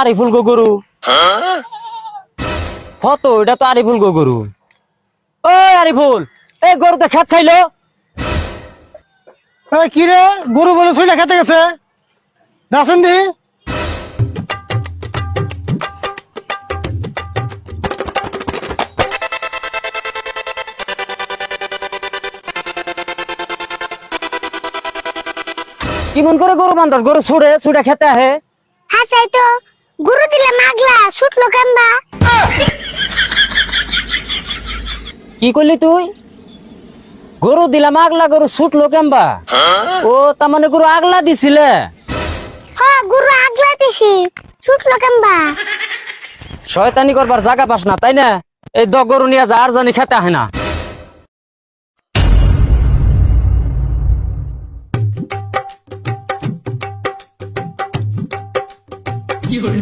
আরিফুল গো গরু। কত? এটা তো আরিফুল গো গরু। ওই আরিফুল এই গরু তো খেত খাইলো। এই কি রে? গরু বলে ছুইটা খেতে গেছে। যাচ্ছেন দি। কিমন করে গরু বান্ধস গরু ছুড়ে ছুড়ে খেতে আহে। হাসাই তো। গুরু দিলে মাগলা ছুটলো কেমবা কি করলি তুই? গরু দিলাম আগলা গরু ছুটলো কেমবা ও তার মানে গরু আগলা দিছিলে? হ গুরু আগলা দিছি ছুটলো কেমবা শয়তানি করবার জায়গা পাস না তাই না? এই দ গরু নিয়ে যা আর জানি খেতে আহে না। 有人